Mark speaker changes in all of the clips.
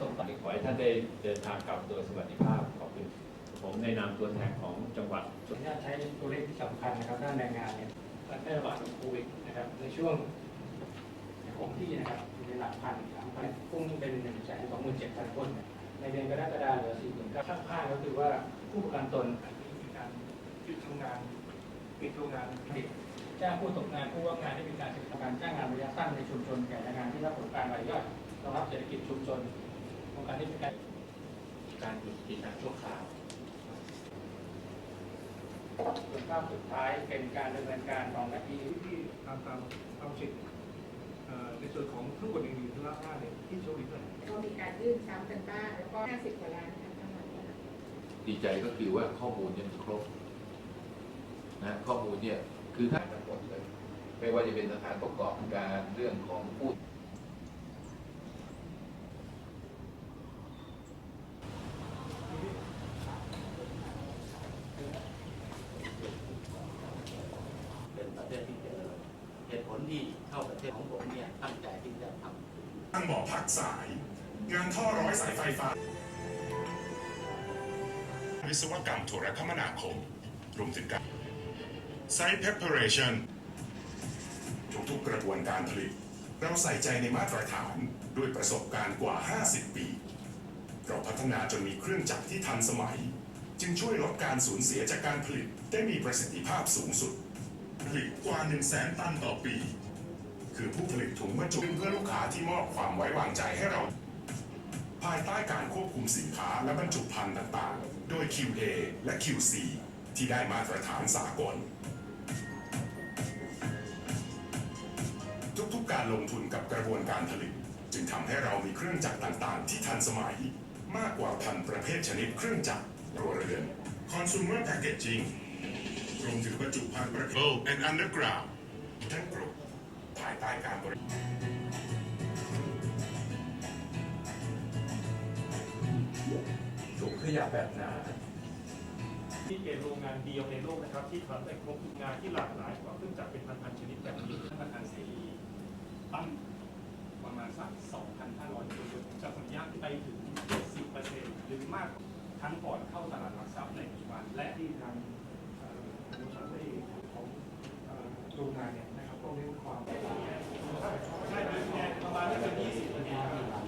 Speaker 1: ส่งต่อ
Speaker 2: ขอให้ท่านได้เดินทางกลับโดยสวัสดิภาพขอบคุณผมในนามตัวแทนของจังหวัด
Speaker 1: ขออนุญาตใช้ตัวเลขที่สำคัญนะครับด้านแรงงานเนี่ยการแพร่ระบาดของโควิดนะครับในช่วงคงที่นะครับอยู่ในหลักพันสามพันพุ่งเป็นหนึ่งแสนสองหมื่นเจ็ดพันคน ในเดือนกรกฎาคมเหลือสี่หมื่นข้างข้างก็คือว่าผู้ประกันตนมีการหยุดทำงานปิดโรงงานผลิตจ้างผู้ตกงานผู้ว่างงานให้มีการสิทธิการจ้างงานระยะสั้นในชุมชนแก่แรงงานที่รับผลการรายย่อยรองรับเศรษฐกิจ ชุมชนโครงการที่มีการ
Speaker 2: การหยุดกิจการชั่วคราว
Speaker 1: ส่วนภาพสุดท้ายเป็นการดำเนินการของนาที
Speaker 3: ที่ตามตามตามสิทธิ์ในส่วนของทั้งหมดหนึ่งหนึ่งธุระห้าเนี่ยที่โชว์ดีเท่าไหร่
Speaker 4: ก็มีการยื่นซ้ำกันบ้างแล้วก็ 50 กว่าล้านค่ะทั้งหมด
Speaker 5: ดีใจก็คือว่าข้อมูลเนี่ยมีครบนะข้อมูลเนี่ยคือถ้าทั้งหมดเลยไม่ว่าจะเป็นสถานประกอบการเรื่องของผู้
Speaker 6: เป็นประเทศที่เจริญเหตุผล ที่เข้าประเทศของผมเนี่ยตั้งใจที่จะทำ
Speaker 7: ตั้งบ่อพักสาย งานท่อร้อยสายไฟฟ้า วิศวกรรมโทรคมนาคม รวมถึงการ Site Preparation ทุกๆกระบวนการผลิต เราใส่ใจในมาตรฐานด้วยประสบการณ์กว่า 50 ปี เราพัฒนาจนมีเครื่องจักรที่ทันสมัย จึงช่วยลดการสูญเสียจากการผลิตได้มีประสิทธิภาพสูงสุด ผลิตกว่า 1 0 0 0 0แตันต่อปี คือผู้ผลิตถุงบรรจุเพื่อลูกค้าที่มอบความไว้วางใจให้เรา ภายใต้การควบคุมสินค้าและบรรจุภัณฑ์ต่างๆ โดย QA และ QC ที่ได้มาตรฐานสากล ทุกๆการลงทุนกับกระบวนการผลิต จึงทำให้เรามีเครื่องจักรต่างๆ ที่ทันสมัย มากกว่าพันประเภทชนิดเครื่องจักรรัวเรือน Consumer Packaging รวมถึงบรรจุภัณฑ์ประเภท and Underground ทั้งกลุ่มภายใต้การบริ
Speaker 1: ถุงขยะแบบหนา
Speaker 3: ที่เป็นโรงงานเดียวในโลกนะครับ ที่ทำได้ครบทุกงานที่หลากหลายกว่าเครื่องจักรเป็นพันๆชนิดแบบนี้
Speaker 8: ท่านประธานเสรีตั้งประมาณสัก 2,500คนจะขออนุญาตไปถึง 70%หรือมากทั้งก่อนเข้าตลาดหลักทรัพย์ในปัจจุบันและ
Speaker 3: ที่ทางเอ่ อบริษัทได้ของโรงงานเนี่ยนะครับต้องเน้นความ
Speaker 8: ใช่ประมาณไม่เกิน20นาทีครับ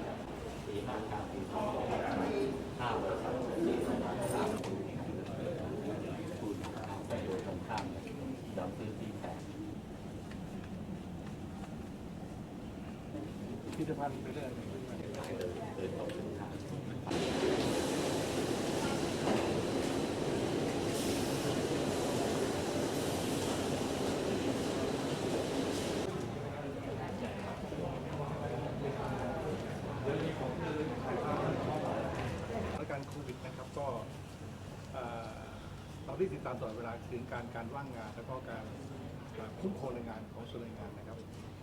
Speaker 6: สีห้าเก้าปีห้าบริษัทที่ประมสามคนพูดไปโดยตรงข้ามยอมซื้อที่แพง
Speaker 3: พิพิธภัณฑ์ไปเรื่อย
Speaker 6: โดยตรงข้าม
Speaker 3: สถานการณ์โควิดนะครับก็ เอ่อเราได้ติดตามตลอดเวลาถึงการการว่างงาน แล้วก็การคุ้มครองแรงงานของส่วนแรงงานนะครับ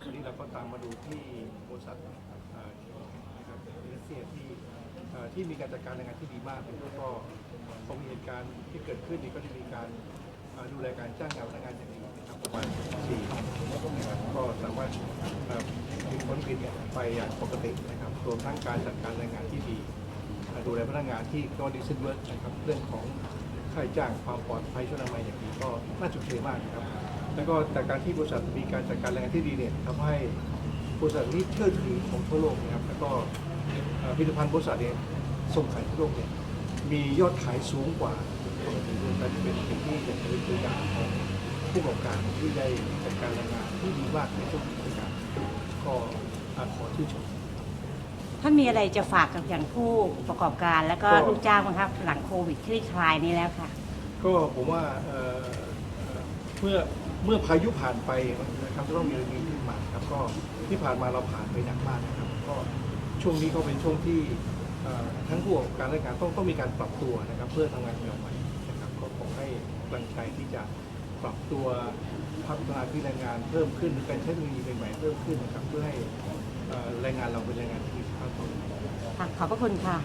Speaker 3: วันนี้เราก็ตามมาดูที่บริษัทเอ่อนะครับเอเซียที่ที่มีการจัดการแรงงานที่ดีมากแล้วก็พอมีเหตุการณ์ที่เกิดขึ้นนี่ก็ได้มีการดูแลการจ้างงานพนักงานอย่างดีนะครับประมาณสี่นะครับก็สามารถมีผลผลิตไปอย่างปกตินะครับรวมทั้งการจัดการแรงงานที่ดี ดูแลพนักงานที่ก็ดิสเวิร์กนะครับเรื่องของค่าใช้ายความปลอดภัยช่วยอนามัยอย่างดีก็น่าจุดเชื่อมากนะครับ แล้วก็แต่การที่บริษัทมีการจัดการแรงงานที่ดีเนี่ยทำให้บริษัทนี้เชื่อถือของทั่วโลกนะครับ แล้วก็ผลิตภัณฑ์บริษัทเนี่ยส่งขายทั่วโลกเนี่ยมียอดขายสูงกว่าปกติบริษัทที่เป็นเป็นที่เป็นตัวอย่างของผู้ประกอบการที่ได้จัดการแรงงานที่ดีมากในทุกกิจการก็อะขอชื่นชม
Speaker 9: ท่านมีอะไรจะฝากกับอย่างผู้ประกอบการ แล้วก็
Speaker 3: ก็
Speaker 9: ลูกจ้างบ้างครับ หลังโควิดคลี่คลายนี้แล้วค่ะ
Speaker 3: ก็ผมว่าเอ่อเอ่อเมื่อเมื่อพายุผ่านไปนะครับจะต้องมีอะไรดีขึ้นมาครับก็ที่ผ่านมาเราผ่านไปหนักมากนะครับ ก็ช่วงนี้ก็เป็นช่วงที่เอ่อทั้งผู้ประกอบการและการต้องต้องมีการปรับตัวนะครับ เพื่อทำงานแบบใหม่นะครับก็ขอให้กำลังใจที่จะปรับตัวพัฒนาที่แรงงานเพิ่มขึ้นการใช้เทคโนโลยีใหม่ๆเพิ่มขึ้นนะครับ เพื่อให้เอ่อ แรงงานเราเป็นแรงงานที่มีคุณภาพ
Speaker 9: ค่ะขอบพระคุณค่ะ